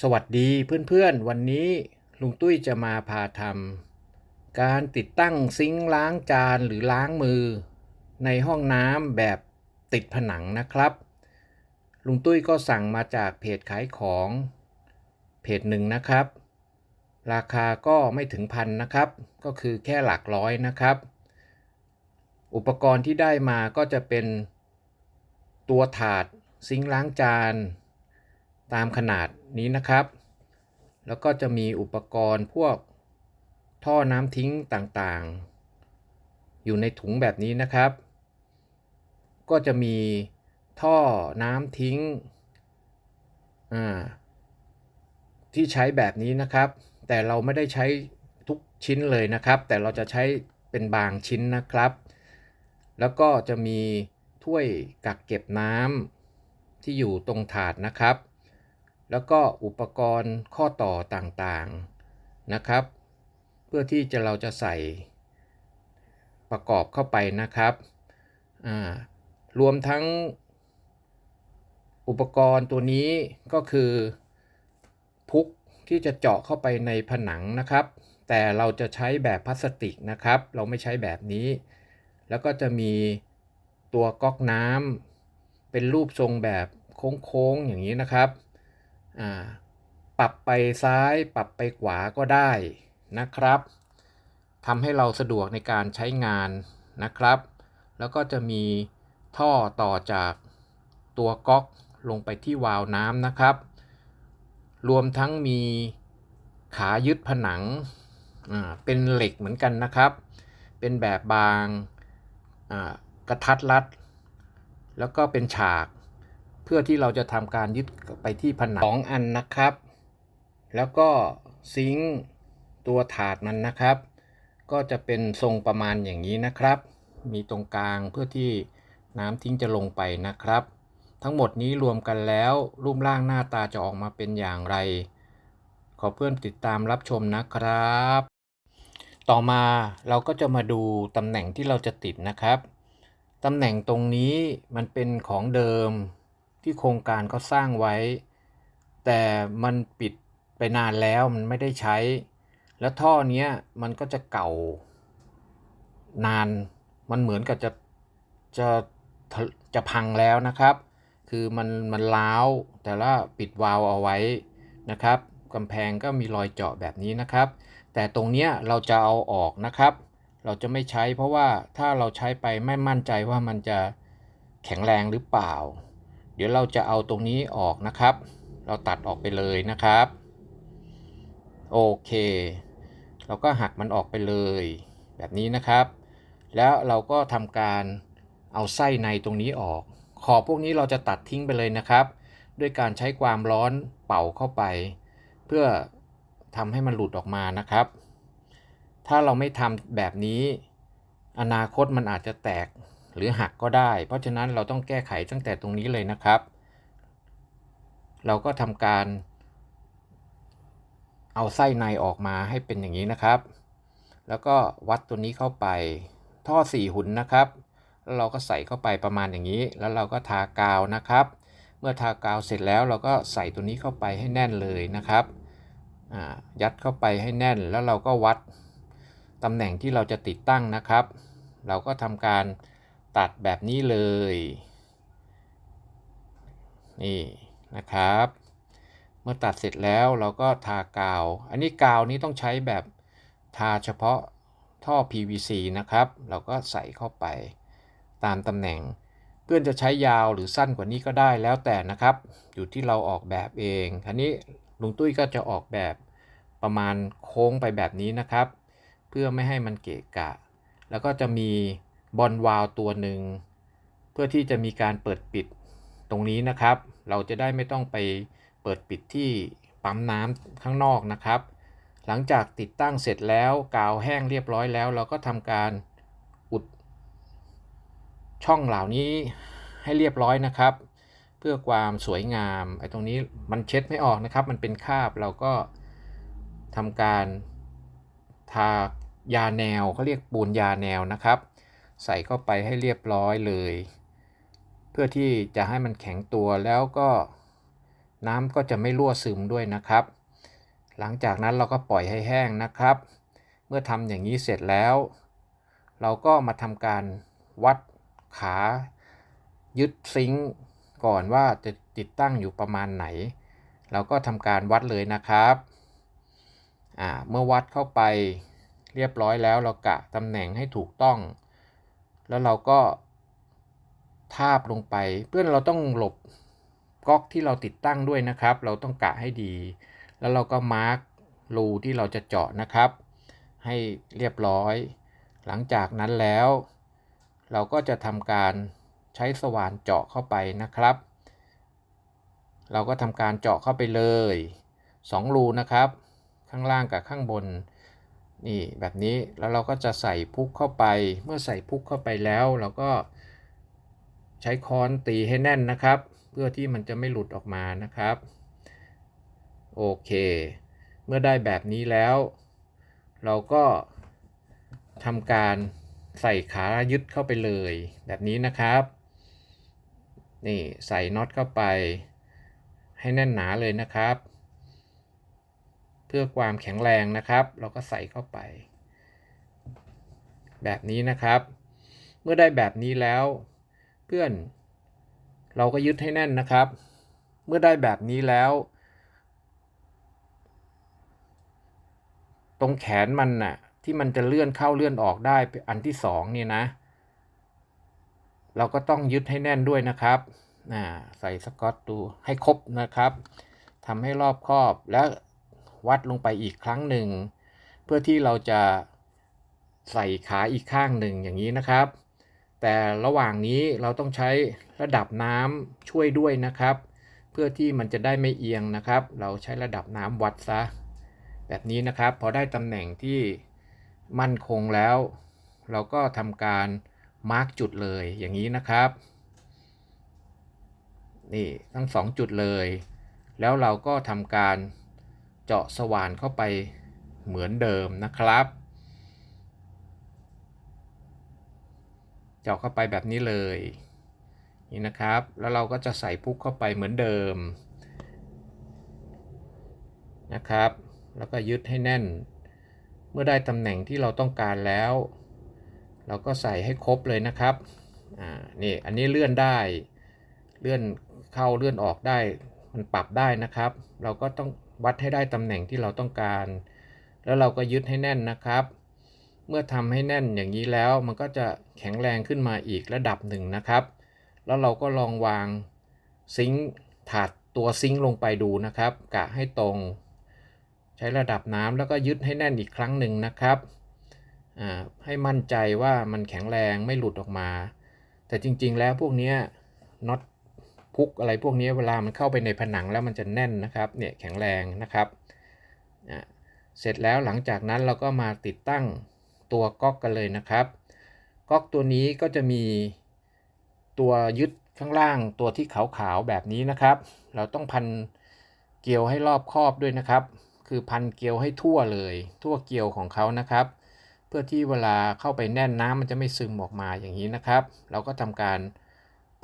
สวัสดีเพื่อนๆ วันนี้ลุงตุ้ยจะมาพาทำการติดตั้งซิงค์ล้างจานหรือล้างมือ ในห้องน้ำแบบติดผนังนะครับ ลุงตุ้ยก็สั่งมาจากเพจขายของเพจหนึ่งนะครับ ราคาก็ไม่ถึงพันนะครับ ก็คือแค่หลักร้อยนะครับ อุปกรณ์ที่ได้มาก็จะเป็นตัวถาดซิงค์ล้างจาน ตามขนาดนี้นะครับ แล้วก็จะมีอุปกรณ์พวกท่อน้ำทิ้งต่างๆ อยู่ในถุงแบบนี้นะครับ ก็จะมีท่อน้ำทิ้งที่ใช้แบบนี้นะครับ แต่เราไม่ได้ใช้ทุกชิ้นเลยนะครับ แต่เราจะใช้เป็นบางชิ้นนะครับ แล้วก็จะมีถ้วยกักเก็บน้ำที่อยู่ตรงถาดนะครับ แล้วก็อุปกรณ์ข้อต่อต่างๆนะครับ เพื่อที่จะเราจะใส่ประกอบเข้าไปนะครับรวมทั้งอุปกรณ์ตัวนี้ก็คือพุกที่จะเจาะเข้าไปในผนังนะครับ แต่เราจะใช้แบบพลาสติกนะครับ เราไม่ใช้แบบนี้ แล้วก็จะมีตัวก๊อกน้ำเป็นรูปทรงแบบโค้งๆอย่างนี้นะครับ ปรับไปซ้ายปรับไปขวาก็ได้นะครับทำให้เราสะดวกในการใช้งานนะครับ แล้วก็จะมีท่อต่อจากตัวก๊อกลงไปที่วาล์วน้ำนะครับ รวมทั้งมีขายึดผนังเป็นเหล็กเหมือนกันนะครับ เป็นแบบบางกระทัดรัด แล้วก็เป็นฉาก เพื่อที่เราจะทำการยึดไปที่ผนังสองอันนะครับ แล้วก็ซิงตัวถาดมันนะครับ ก็จะเป็นทรงประมาณอย่างนี้นะครับ มีตรงกลางเพื่อที่น้ำทิ้งจะลงไปนะครับ ทั้งหมดนี้รวมกันแล้วรูปร่างหน้าตาจะออกมาเป็นอย่างไร ขอเพื่อนติดตามรับชมนะครับ ต่อมาเราก็จะมาดูตำแหน่งที่เราจะติดนะครับตำแหน่งตรงนี้มันเป็นของเดิม ที่โครงการเขาสร้างไว้ แต่มันปิดไปนานแล้วมันไม่ได้ใช้ แล้วท่อเนี้ยมันก็จะเก่านานมันเหมือนกับจะจะจะพังแล้วนะครับ คือมันมันล้าวแต่ละปิดวาล์วเอาไว้นะครับกำแพงก็มีรอยเจาะแบบนี้นะครับ แต่ตรงเนี้ยเราจะเอาออกนะครับ เราจะไม่ใช้เพราะว่าถ้าเราใช้ไปไม่มั่นใจว่ามันจะแข็งแรงหรือเปล่า เดี๋ยวเราจะเอาตรงนี้ออกนะครับ เราตัดออกไปเลยนะครับ โอเค เราก็หักมันออกไปเลย แบบนี้นะครับ แล้วเราก็ทำการเอาไส้ในตรงนี้ออก ขอบพวกนี้เราจะตัดทิ้งไปเลยนะครับ ด้วยการใช้ความร้อนเป่าเข้าไป เพื่อทำให้มันหลุดออกมานะครับ ถ้าเราไม่ทำแบบนี้ อนาคตมันอาจจะแตก หรือหักก็ได้ เพราะฉะนั้นเราต้องแก้ไขตั้งแต่ตรงนี้เลยนะครับ เราก็ทำการ เอาไส้ในออกมาให้เป็นอย่างนี้นะครับ แล้วก็วัดตัวนี้เข้าไป ท่อสี่หุ่นนะครับ แล้วเราก็ใส่เข้าไปประมาณอย่างนี้ แล้วเราก็ทากาวนะครับ เมื่อทากาวเสร็จแล้วเราก็ใส่ตัวนี้เข้าไปให้แน่นเลยนะครับยัดเข้าไปให้แน่นแล้วเราก็วัดตำแหน่งที่เราจะติดตั้งนะครับ เราก็ทำการ ตัดแบบนี้เลย นี่นะครับ เมื่อตัดเสร็จแล้วเราก็ทากาว อันนี้กาวนี้ต้องใช้แบบทาเฉพาะท่อ PVC นะครับ เราก็ใส่เข้าไปตามตำแหน่ง เพื่อนจะใช้ยาวหรือสั้นกว่านี้ก็ได้แล้วแต่นะครับ อยู่ที่เราออกแบบเองอันนี้ลุงตุ้ยก็จะออกแบบประมาณโค้งไปแบบนี้นะครับ เพื่อไม่ให้มันเกะกะ แล้วก็จะมี บอลวาลตัวหนึ่ง เพื่อที่จะมีการเปิดปิดตรงนี้นะครับ เราจะได้ไม่ต้องไปเปิดปิดที่ปั๊มน้ำข้างนอกนะครับ หลังจากติดตั้งเสร็จแล้วกาวแห้งเรียบร้อยแล้ว เราก็ทำการอุด ช่องเหล่านี้ให้เรียบร้อยนะครับ เพื่อความสวยงามไอ้ตรงนี้มันเช็ดไม่ออกนะครับ มันเป็นคราบเราก็ทำการทายาแนวเขาเรียกปูนยาแนวนะครับ ใส่เข้าไปให้เรียบร้อยเลย เพื่อที่จะให้มันแข็งตัวแล้วก็น้ำก็จะไม่รั่วซึมด้วยนะครับ หลังจากนั้นเราก็ปล่อยให้แห้งนะครับ เมื่อทำอย่างนี้เสร็จแล้ว เราก็มาทำการวัดขายึดซิงค์ก่อนว่าจะติดตั้งอยู่ประมาณไหน เราก็ทำการวัดเลยนะครับเมื่อวัดเข้าไปเรียบร้อยแล้วเรากะตำแหน่งให้ถูกต้อง แล้วเราก็ทาบลงไป เพื่อนเราต้องหลบก๊อกที่เราติดตั้งด้วยนะครับ เราต้องกะให้ดี แล้วเราก็มาร์กรูที่เราจะเจาะนะครับ ให้เรียบร้อย หลังจากนั้นแล้ว เราก็จะทำการใช้สว่านเจาะเข้าไปนะครับ เราก็ทำการเจาะเข้าไปเลย2รูนะครับ ข้างล่างกับข้างบน นี่แบบนี้แล้วเราก็จะใส่พุกเข้าไป เมื่อใส่พุกเข้าไปแล้วเราก็ใช้ค้อนตีให้แน่นนะครับ เพื่อที่มันจะไม่หลุดออกมานะครับ โอเค เมื่อได้แบบนี้แล้ว เราก็ทำการใส่ขายึดเข้าไปเลย แบบนี้นะครับ นี่ใส่น็อตเข้าไป ให้แน่นหนาเลยนะครับ พื่อความแข็งแรงนะครับ เราก็ใส่เข้าไป แบบนี้นะครับ เมื่อได้แบบนี้แล้ว เพื่อน เราก็ยึดให้แน่นนะครับ เมื่อได้แบบนี้แล้ว ตรงแขนมันน่ะ ที่มันจะเลื่อนเข้าเลื่อนออกได้อันที่สองเนี่ยนะ เราก็ต้องยึดให้แน่นด้วยนะครับใส่สกอตดูให้ครบนะครับทำให้รอบครอบแล้ว วัดลงไปอีกครั้งหนึ่ง เพื่อที่เราจะใส่ขาอีกข้างหนึ่งอย่างนี้นะครับ แต่ระหว่างนี้เราต้องใช้ระดับน้ำช่วยด้วยนะครับ เพื่อที่มันจะได้ไม่เอียงนะครับ เราใช้ระดับน้ำวัดซะ แบบนี้นะครับพอได้ตำแหน่งที่มั่นคงแล้ว เราก็ทำการมาร์กจุดเลยอย่างนี้นะครับนี่ทั้งสองจุดเลย แล้วเราก็ทำการ เจาะสว่านเข้าไปเหมือนเดิมนะครับ เจาะเข้าไปแบบนี้เลยนี่นะครับ แล้วเราก็จะใส่พุกเข้าไปเหมือนเดิมนะครับ แล้วก็ยึดให้แน่น เมื่อได้ตำแหน่งที่เราต้องการแล้ว เราก็ใส่ให้ครบเลยนะครับ อ่า นี่ อันนี้เลื่อนได้ เลื่อนเข้าเลื่อนออกได้ มันปรับได้นะครับ เราก็ต้อง วัดให้ได้ตำแหน่งที่เราต้องการ แล้วเราก็ยึดให้แน่นนะครับ เมื่อทำให้แน่นอย่างนี้แล้วมันก็จะแข็งแรงขึ้นมาอีกระดับหนึ่งนะครับ แล้วเราก็ลองวางซิงค์ถาดตัวซิงค์ลงไปดูนะครับ กะให้ตรง ใช้ระดับน้ำแล้วก็ยึดให้แน่นอีกครั้งหนึ่งนะครับให้มั่นใจว่ามันแข็งแรงไม่หลุดออกมา แต่จริงๆแล้วพวกนี้น็อต พุกอะไรพวกนี้เวลามันเข้าไปในผนังแล้วมันจะแน่นนะครับเนี่ยแข็งแรงนะครับเสร็จแล้วหลังจากนั้นเราก็มาติดตั้งตัวก๊อกกันเลยนะครับ ก๊อกตัวนี้ก็จะมีตัวยึดข้างล่างตัวที่ขาวๆแบบนี้นะครับ เราต้องพันเกลียวให้รอบครอบด้วยนะครับ คือพันเกลียวให้ทั่วเลย ทั่วเกลียวของเขานะครับ เพื่อที่เวลาเข้าไปแน่นน้ำมันจะไม่ซึมออกมาอย่างนี้นะครับ เราก็ทำการ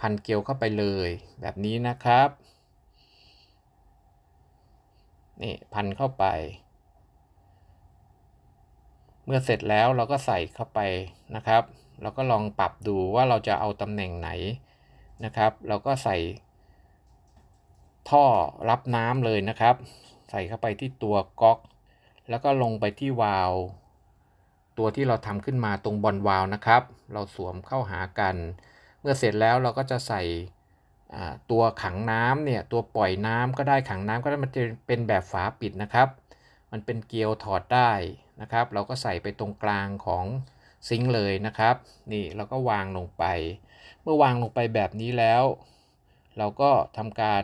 พันเกลียวเข้าไปเลยแบบนี้นะครับนี่พันเข้าไป เมื่อเสร็จแล้วเราก็ใส่เข้าไปนะครับ เราก็ลองปรับดูว่าเราจะเอาตำแหน่งไหนนะครับ เราก็ใส่ ท่อรับน้ำเลยนะครับ ใส่เข้าไปที่ตัวก๊อก แล้วก็ลงไปที่วาล์วตัวที่เราทำขึ้นมาตรงบอลวาล์วนะครับ เราสวมเข้าหากัน เมื่อเสร็จแล้วเราก็จะใส่ตัวขังน้ำเนี่ยตัวปล่อยน้ำก็ได้ขังน้ำก็ได้มันจะเป็นแบบฝาปิดนะครับ มันเป็นเกลียวถอดได้นะครับ เราก็ใส่ไปตรงกลางของซิงค์เลยนะครับ นี่เราก็วางลงไป เมื่อวางลงไปแบบนี้แล้ว เราก็ทำการ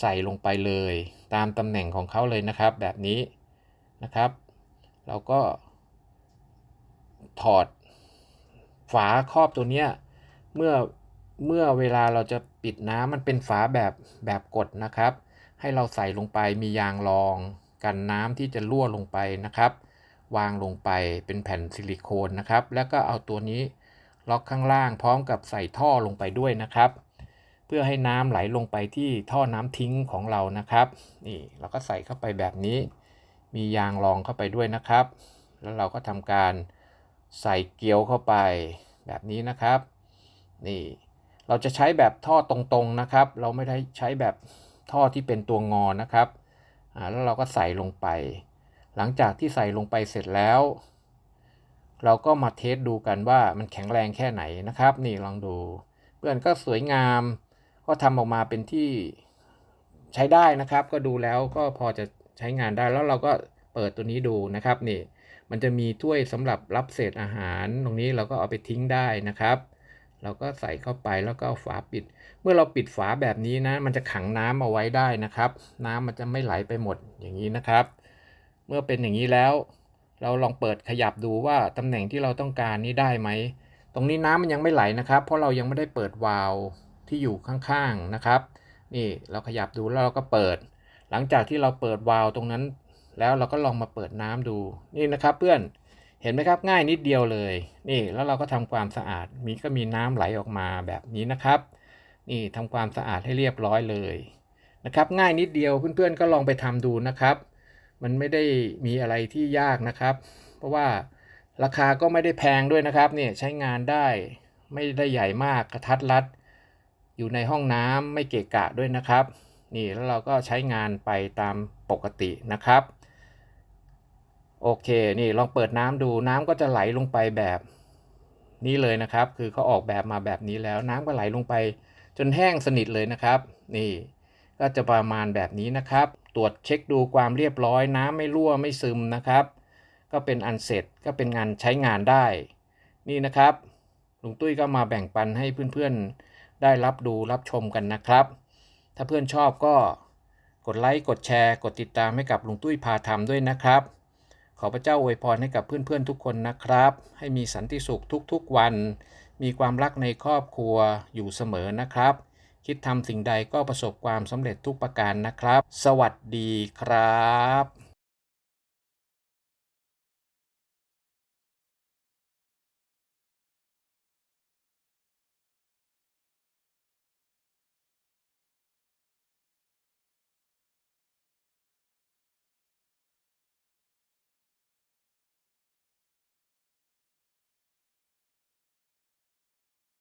ใส่ลงไปเลย ตามตำแหน่งของเขาเลยนะครับ แบบนี้นะครับ เราก็ถอดฝาครอบตัวเนี้ย เมื่อเมื่อเวลาเราจะปิดน้ำมันเป็นฝาแบบแบบกดนะครับ ให้เราใส่ลงไปมียางรอง กันน้ำที่จะรั่วลงไปนะครับ วางลงไปเป็นแผ่นซิลิโคนนะครับ แล้วก็เอาตัวนี้ล็อกข้างล่างพร้อมกับใส่ท่อลงไปด้วยนะครับ เพื่อให้น้ำไหลลงไปที่ท่อน้ำทิ้งของเรานะครับนี่เราก็ใส่เข้าไปแบบนี้ มียางรองเข้าไปด้วยนะครับ แล้วเราก็ทำการใส่เกลียวเข้าไปแบบนี้นะครับ นี่เราจะใช้แบบท่อตรงๆนะครับ เราไม่ได้ใช้แบบท่อที่เป็นตัวงอนะครับอ่าแล้วเราก็ใส่ลงไป หลังจากที่ใส่ลงไปเสร็จแล้ว เราก็มาเทสดูกันว่ามันแข็งแรงแค่ไหนนะครับ นี่ลองดู เพื่อนก็สวยงาม ก็ทำออกมาเป็นที่ใช้ได้นะครับ ก็ดูแล้วก็พอจะใช้งานได้แล้วเราก็เปิดตัวนี้ดูนะครับนี่ มันจะมีถ้วยสำหรับรับเศษอาหาร ตรงนี้เราก็เอาไปทิ้งได้นะครับ เราก็ใส่เข้าไปแล้วก็ฝาปิด เมื่อเราปิดฝาแบบนี้นะ มันจะขังน้ำเอาไว้ได้นะครับ น้ำมันจะไม่ไหลไปหมดอย่างนี้นะครับ เมื่อเป็นอย่างนี้แล้ว เราลองเปิดขยับดูว่าตำแหน่งที่เราต้องการนี้ได้ไหมตรงนี้น้ำมันยังไม่ไหลนะครับ เพราะเรายังไม่ได้เปิดวาล์วที่อยู่ข้างๆนะครับ นี่เราขยับดูแล้วเราก็เปิด หลังจากที่เราเปิดวาล์วตรงนั้น แล้วเราก็ลองมาเปิดน้ำดูนี่นะครับ เพื่อน เห็นไหมครับง่ายนิดเดียวเลย นี่แล้วเราก็ทำความสะอาดมีก็มีน้ำไหลออกมาแบบนี้นะครับ นี่ทำความสะอาดให้เรียบร้อยเลยนะครับ ง่ายนิดเดียวเพื่อนๆก็ลองไปทำดูนะครับ มันไม่ได้มีอะไรที่ยากนะครับ เพราะว่าราคาก็ไม่ได้แพงด้วยนะครับเนี่ยใช้งานได้ไม่ได้ใหญ่มากกระทัดรัด อยู่ในห้องน้ำไม่เกะกะด้วยนะครับ นี่แล้วเราก็ใช้งานไปตามปกตินะครับ โอเคนี่ลองเปิดน้ำดูน้ำก็จะไหลลงไปแบบนี้เลยนะครับ คือเขาออกแบบมาแบบนี้แล้วน้ำก็ไหลลงไป จนแห้งสนิทเลยนะครับ นี่ก็จะประมาณแบบนี้นะครับ ตรวจเช็คดูความเรียบร้อยน้ำไม่รั่วไม่ซึมนะครับ ก็เป็นอันเสร็จก็เป็นงานใช้งานได้ นี่นะครับลุงตุ้ยก็มาแบ่งปันให้เพื่อนๆ ได้รับดูรับชมกันนะครับ ถ้าเพื่อนชอบก็กดไลค์กดแชร์ กดติดตามให้กับลุงตุ้ยพาทำด้วยนะครับ ขอพระเจ้าอวยพรให้กับเพื่อนๆทุกคนนะครับ ให้มีสันติสุขทุกๆวัน มีความรักในครอบครัวอยู่เสมอนะครับ คิดทำสิ่งใดก็ประสบความสำเร็จทุกประการนะครับ สวัสดีครับ